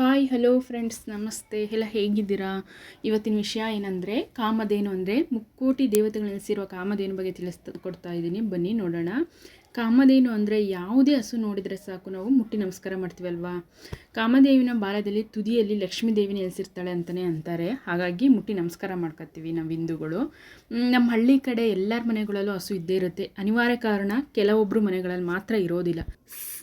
Hi hello friends ನಮಸ್ತೆ. ಎಲ್ಲ ಹೇಗಿದ್ದೀರಾ? ಇವತ್ತಿನ ವಿಷಯ ಏನಂದರೆ, ಕಾಮಧೇನು ಅಂದರೆ ಮುಕ್ಕೋಟಿ ದೇವತೆಗಳು ನೆಲೆಸಿರುವ ಕಾಮಧೇನು ಬಗ್ಗೆ ತಿಳಿಸ್ ಕೊಡ್ತಾ ಇದ್ದೀನಿ. ಬನ್ನಿ, ನೋಡೋಣ. ಕಾಮಧೇನು ಅಂದರೆ ಯಾವುದೇ ಹಸು ನೋಡಿದರೆ ಸಾಕು, ನಾವು ಮುಟ್ಟಿ ನಮಸ್ಕಾರ ಮಾಡ್ತೀವಲ್ವಾ ಕಾಮಧೇವಿನ ಬಾಲದಲ್ಲಿ ತುದಿಯಲ್ಲಿ ಲಕ್ಷ್ಮೀ ದೇವಿ ನೆಲೆಸಿರ್ತಾಳೆ ಅಂತಲೇ ಅಂತಾರೆ. ಹಾಗಾಗಿ ಮುಟ್ಟಿ ನಮಸ್ಕಾರ ಮಾಡ್ಕೊತೀವಿ ನಾವು ಹಿಂದೂಗಳು. ನಮ್ಮ ಹಳ್ಳಿ ಕಡೆ ಎಲ್ಲರ ಮನೆಗಳಲ್ಲೂ ಹಸು ಇದ್ದೇ ಇರುತ್ತೆ. ಅನಿವಾರ್ಯ ಕಾರಣ ಕೆಲವೊಬ್ಬರು ಮನೆಗಳಲ್ಲಿ ಮಾತ್ರ ಇರೋದಿಲ್ಲ.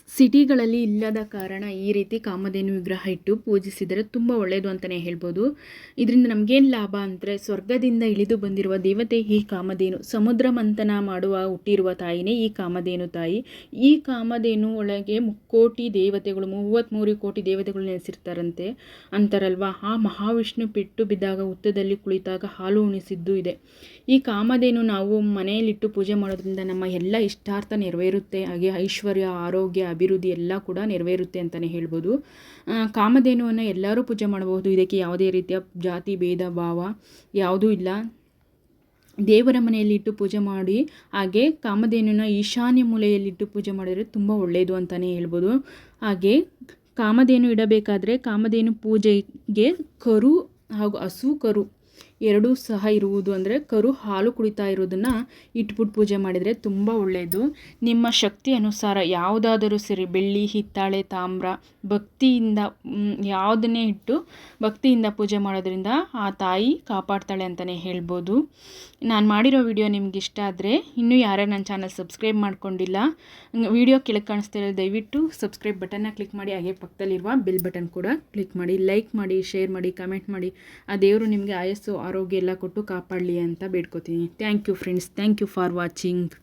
ಸಿಟಿಗಳಲ್ಲಿ ಇಲ್ಲದ ಕಾರಣ ಈ ರೀತಿ ಕಾಮಧೇನು ವಿಗ್ರಹ ಇಟ್ಟು ಪೂಜಿಸಿದರೆ ತುಂಬ ಒಳ್ಳೆಯದು ಅಂತಲೇ ಹೇಳ್ಬೋದು. ಇದರಿಂದ ನಮಗೇನು ಲಾಭ ಅಂದರೆ ಸ್ವರ್ಗದಿಂದ ಇಳಿದು ಬಂದಿರುವ ದೇವತೆ ಈ ಕಾಮಧೇನು. ಸಮುದ್ರ ಮಂಥನ ಮಾಡುವ ಹುಟ್ಟಿರುವ ತಾಯಿನೇ ಈ ಕಾಮಧೇನು ತಾಯಿ. ಈ ಕಾಮಧೇನು ಒಳಗೆ ಮುಕ್ಕೋಟಿ ದೇವತೆಗಳು ಮೂವತ್ತ್ಮೂರು ಕೋಟಿ ದೇವತೆಗಳು ನೆಲೆಸಿರ್ತಾರಂತೆ ಅಂತಾರಲ್ವಾ? ಆ ಮಹಾವಿಷ್ಣು ಪಿಟ್ಟು ಬಿದ್ದಾಗ ಹುತ್ತದಲ್ಲಿ ಕುಳಿತಾಗ ಹಾಲು ಉಣಿಸಿದ್ದು ಇದೆ. ಈ ಕಾಮಧೇನು ನಾವು ಮನೆಯಲ್ಲಿಟ್ಟು ಪೂಜೆ ಮಾಡೋದ್ರಿಂದ ನಮ್ಮ ಎಲ್ಲ ಇಷ್ಟಾರ್ಥ ನೆರವೇರುತ್ತೆ. ಹಾಗೆ ಐಶ್ವರ್ಯ, ಆರೋಗ್ಯ ಅಭಿವೃದ್ಧಿ ಎಲ್ಲ ಕೂಡ ನೆರವೇರುತ್ತೆ ಅಂತಲೇ ಹೇಳ್ಬೋದು. ಕಾಮಧೇನುವನ್ನು ಎಲ್ಲರೂ ಪೂಜೆ ಮಾಡಬಹುದು. ಇದಕ್ಕೆ ಯಾವುದೇ ರೀತಿಯ ಜಾತಿ, ಭೇದ, ಭಾವ ಯಾವುದೂ ಇಲ್ಲ. ದೇವರ ಮನೆಯಲ್ಲಿಟ್ಟು ಪೂಜೆ ಮಾಡಿ, ಹಾಗೆ ಕಾಮಧೇನುನ ಈಶಾನ್ಯ ಮೂಲೆಯಲ್ಲಿಟ್ಟು ಪೂಜೆ ಮಾಡಿದರೆ ತುಂಬ ಒಳ್ಳೆಯದು ಅಂತಲೇ ಹೇಳ್ಬೋದು. ಹಾಗೆ ಕಾಮಧೇನು ಇಡಬೇಕಾದ್ರೆ ಕಾಮಧೇನು ಪೂಜೆಗೆ ಕರು ಹಾಗೂ ಹಸು ಕರು ಎರಡೂ ಸಹ ಇರುವುದು ಅಂದರೆ ಕರು ಹಾಲು ಕುಡಿತಾ ಇರೋದನ್ನು ಇಟ್ಬಿಟ್ಟು ಪೂಜೆ ಮಾಡಿದರೆ ತುಂಬ ಒಳ್ಳೆಯದು ನಿಮ್ಮ ಶಕ್ತಿ ಅನುಸಾರ ಯಾವುದಾದರೂ ಸರಿ ಬೆಳ್ಳಿ, ಹಿತ್ತಾಳೆ, ತಾಮ್ರ ಭಕ್ತಿಯಿಂದ ಯಾವುದನ್ನೇ ಇಟ್ಟು ಭಕ್ತಿಯಿಂದ ಪೂಜೆ ಮಾಡೋದ್ರಿಂದ ಆ ತಾಯಿ ಕಾಪಾಡ್ತಾಳೆ ಅಂತಲೇ ಹೇಳ್ಬೋದು. ನಾನು ಮಾಡಿರೋ ವಿಡಿಯೋ ನಿಮ್ಗೆ ಇಷ್ಟ ಆದರೆ ಇನ್ನೂ ಯಾರ್ಯಾರು ನನ್ನ ಚಾನಲ್ ಸಬ್ಸ್ಕ್ರೈಬ್ ಮಾಡ್ಕೊಂಡಿಲ್ಲ ವಿಡಿಯೋ ಕೆಳಗೆ ಕಾಣಿಸ್ತಾ ಇರೋ ದಯವಿಟ್ಟು ಸಬ್ಸ್ಕ್ರೈಬ್ ಬಟನ್ನ ಕ್ಲಿಕ್ ಮಾಡಿ, ಹಾಗೆ ಪಕ್ಕದಲ್ಲಿರುವ ಬೆಲ್ ಬಟನ್ ಕೂಡ ಕ್ಲಿಕ್ ಮಾಡಿ ಲೈಕ್ ಮಾಡಿ ಶೇರ್ ಮಾಡಿ ಕಮೆಂಟ್ ಮಾಡಿ, ಆ ದೇವರು ನಿಮಗೆ ಆಯಸ್ಸು ಆರೋಗ್ಯ ಎಲ್ಲ ಕೊಟ್ಟು ಕಾಪಾಡಲಿ ಅಂತ ಬೇಡ್ಕೋತೀನಿ. Thank you friends thank you for watching